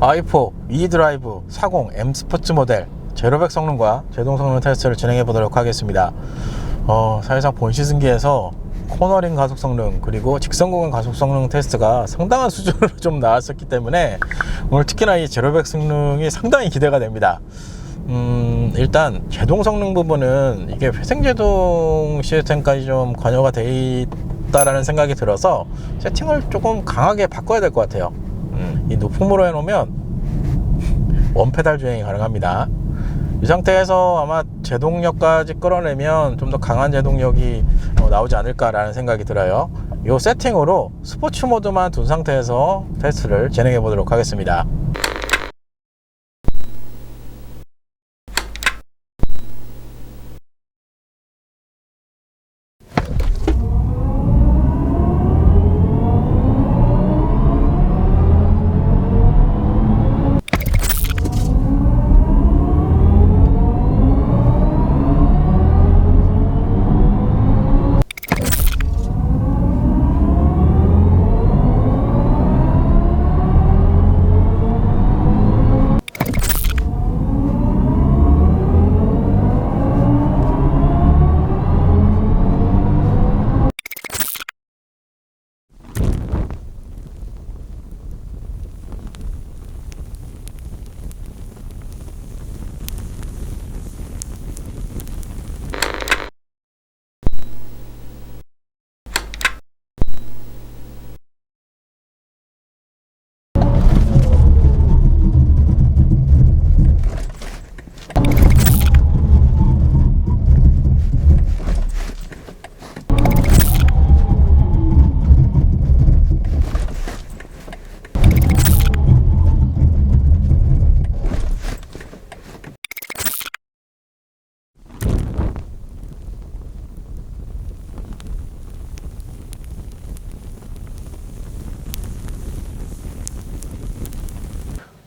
i4 e드라이브 40 M 스포츠 모델 제로백 성능과 제동 성능 테스트를 진행해 보도록 하겠습니다. 어, 사실상 본 시즌기에서 코너링 가속 성능 그리고 직선 구간 가속 성능 테스트가 상당한 수준으로 좀 나왔었기 때문에 오늘 특히나 이 제로백 성능이 상당히 기대가 됩니다. 음, 일단 제동 성능 부분은 이게 회생 제동 시스템까지 좀 관여가 돼 있다라는 생각이 들어서 세팅을 조금 강하게 바꿔야 될 것 같아요. 음, 이 높음으로 해놓으면 원페달 주행이 가능합니다. 이 상태에서 아마 제동력까지 끌어내면 좀 더 강한 제동력이 어, 나오지 않을까라는 생각이 들어요. 이 세팅으로 스포츠 모드만 둔 상태에서 테스트를 진행해 보도록 하겠습니다.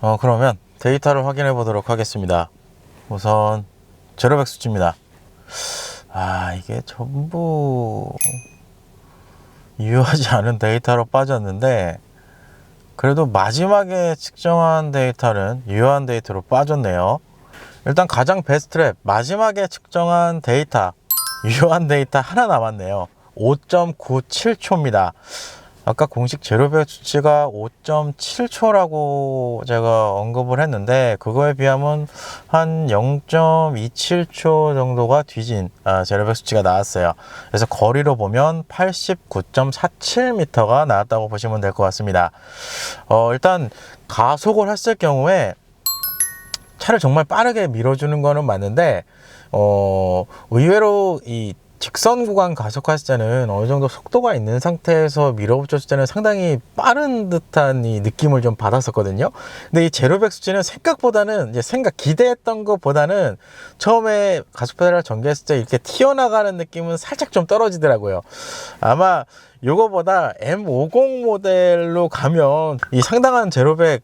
어, 그러면 데이터를 확인해 보도록 하겠습니다. 우선 제로백 수치입니다. 아, 이게 전부 유효하지 않은 데이터로 빠졌는데 그래도 마지막에 측정한 데이터는 유효한 데이터로 빠졌네요. 일단 가장 베스트 랩 마지막에 측정한 데이터 유효한 데이터 하나 남았네요. 5.97초입니다. 아까 공식 제로백 수치가 5.7초라고 제가 언급을 했는데 그거에 비하면 한 0.27초 정도가 뒤진 아, 제로백 수치가 나왔어요. 그래서 거리로 보면 89.47m가 나왔다고 보시면 될 것 같습니다. 어, 일단 가속을 했을 경우에 차를 정말 빠르게 밀어주는 거는 맞는데 어, 의외로 이 직선 구간 가속했을 때는 어느 정도 속도가 있는 상태에서 밀어붙였을 때는 상당히 빠른 듯한 이 느낌을 좀 받았었거든요. 근데 이 제로백 수치는 생각보다는 이제 생각 기대했던 것보다는 처음에 가속 페달을 전개했을 때 이렇게 튀어나가는 느낌은 살짝 좀 떨어지더라고요. 아마 요거보다 M50 모델로 가면 이 상당한 제로백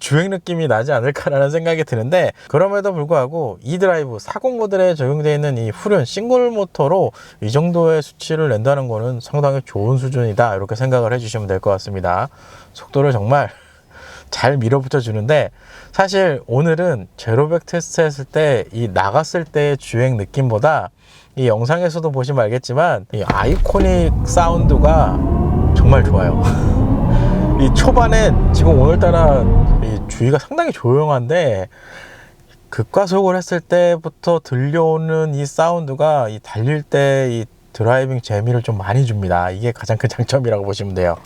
주행 느낌이 나지 않을까라는 생각이 드는데 그럼에도 불구하고 이 드라이브 40 모델에 적용되어 있는 이 후륜 싱글 모터로 이 정도의 수치를 낸다는 거는 상당히 좋은 수준이다. 이렇게 생각을 해주시면 될 것 같습니다. 속도를 정말 잘 밀어붙여 주는데 사실 오늘은 제로백 테스트 했을 때 이 나갔을 때의 주행 느낌보다 이 영상에서도 보시면 알겠지만 이 아이코닉 사운드가 정말 좋아요 이 초반에 지금 오늘따라 이 주위가 상당히 조용한데 급가속을 했을 때부터 들려오는 이 사운드가 이 달릴 때 이 드라이빙 재미를 좀 많이 줍니다. 이게 가장 큰 장점이라고 보시면 돼요.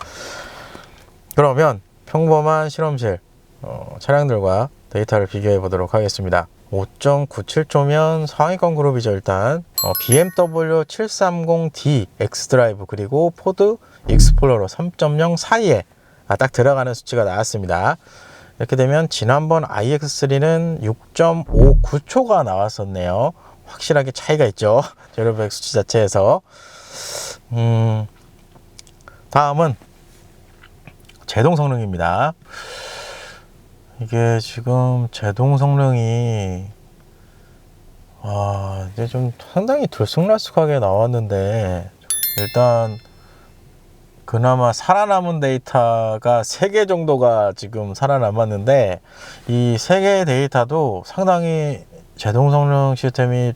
그러면 평범한 실험실 어, 차량들과 데이터를 비교해 보도록 하겠습니다. 5.97초면 상위권 그룹이죠 일단 어, BMW 730D X드라이브 그리고 포드 익스플로러 3.0 사이에 아, 딱 들어가는 수치가 나왔습니다. 이렇게 되면 지난번 iX3는 6.59초가 나왔었네요. 확실하게 차이가 있죠. 제로백 수치 자체에서. 음, 다음은 제동 성능입니다. 이게 지금 제동 성능이 아, 이제 좀 상당히 들쑥날쑥하게 나왔는데 일단 그나마 살아남은 데이터가 세 개 정도가 지금 살아남았는데 이 세 개의 데이터도 상당히 제동 성능 시스템이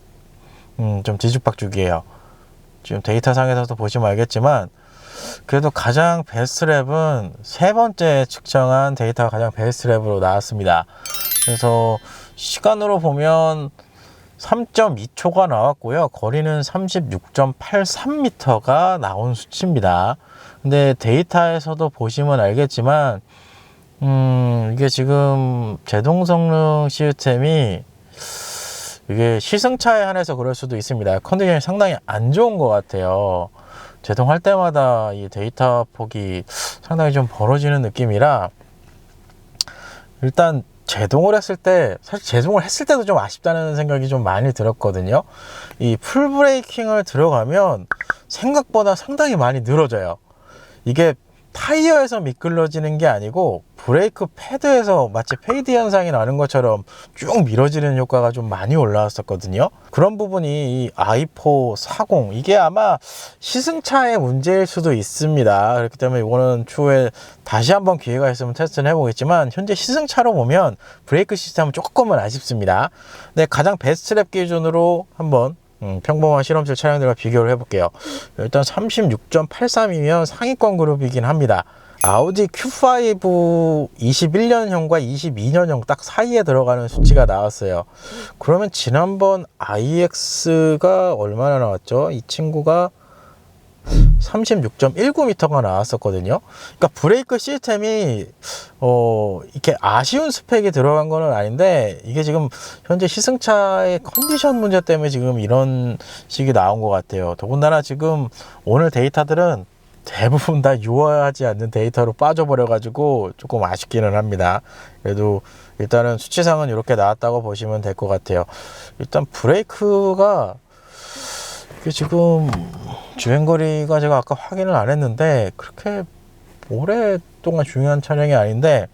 음, 좀 뒤죽박죽이에요. 지금 데이터 상에서도 보시면 알겠지만 그래도 가장 베스트 랩은 세 번째 측정한 데이터가 가장 베스트 랩으로 나왔습니다. 그래서 시간으로 보면 3.2초가 나왔고요. 거리는 36.83m가 나온 수치입니다. 근데 데이터에서도 보시면 알겠지만, 음, 이게 지금 제동 성능 시스템이 이게 시승차에 한해서 그럴 수도 있습니다. 컨디션이 상당히 안 좋은 것 같아요. 제동할 때마다 이 데이터 폭이 상당히 좀 벌어지는 느낌이라 일단 제동을 했을 때 사실 제동을 했을 때도 좀 아쉽다는 생각이 좀 많이 들었거든요. 이 풀브레이킹을 들어가면 생각보다 상당히 많이 늘어져요. 이게 타이어에서 미끌러지는 게 아니고 브레이크 패드에서 마치 페이드 현상이 나는 것처럼 쭉 밀어지는 효과가 좀 많이 올라왔었거든요. 그런 부분이 이 i4 40 이게 아마 시승차의 문제일 수도 있습니다. 그렇기 때문에 이거는 추후에 다시 한번 기회가 있으면 테스트를 해보겠지만 현재 시승차로 보면 브레이크 시스템은 조금은 아쉽습니다. 네, 가장 베스트 랩 기준으로 한번 음, 평범한 실험실 차량들과 비교를 해볼게요. 일단 36.83이면 상위권 그룹이긴 합니다. 아우디 Q5 21년형과 22년형 딱 사이에 들어가는 수치가 나왔어요. 그러면 지난번 iX가 얼마나 나왔죠? 이 친구가 36.19m가 나왔었거든요. 그러니까 브레이크 시스템이 어 이렇게 아쉬운 스펙이 들어간 거는 아닌데 이게 지금 현재 시승차의 컨디션 문제 때문에 지금 이런 식이 나온 것 같아요. 더군다나 지금 오늘 데이터들은 대부분 다 유효하지 않는 데이터로 빠져버려 가지고 조금 아쉽기는 합니다. 그래도 일단은 수치상은 이렇게 나왔다고 보시면 될 것 같아요. 일단 브레이크가 지금 주행거리가 제가 아까 확인을 안 했는데 그렇게 오랫 동안 중요한 차량이 아닌데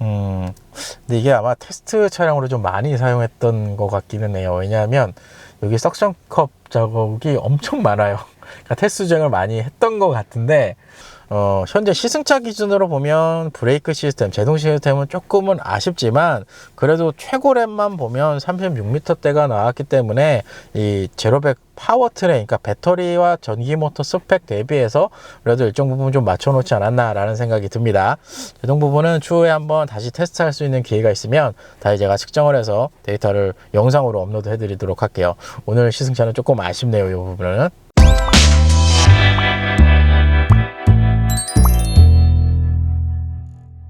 음 근데 이게 아마 테스트 차량으로 좀 많이 사용했던 것 같기는 해요. 왜냐하면 여기 석션컵 작업이 엄청 많아요. 그러니까 테스트 주행을 많이 했던 것 같은데 어, 현재 시승차 기준으로 보면 브레이크 시스템, 제동 시스템은 조금은 아쉽지만 그래도 최고랩만 보면 36m대가 나왔기 때문에 이 제로백 파워 트레인, 그러니까 배터리와 전기 모터 스펙 대비해서 그래도 일정 부분 좀 맞춰놓지 않았나라는 생각이 듭니다. 제동 부분은 추후에 한번 다시 테스트할 수 있는 기회가 있으면 다시 제가 측정을 해서 데이터를 영상으로 업로드 해드리도록 할게요. 오늘 시승차는 조금 아쉽네요, 이 부분은.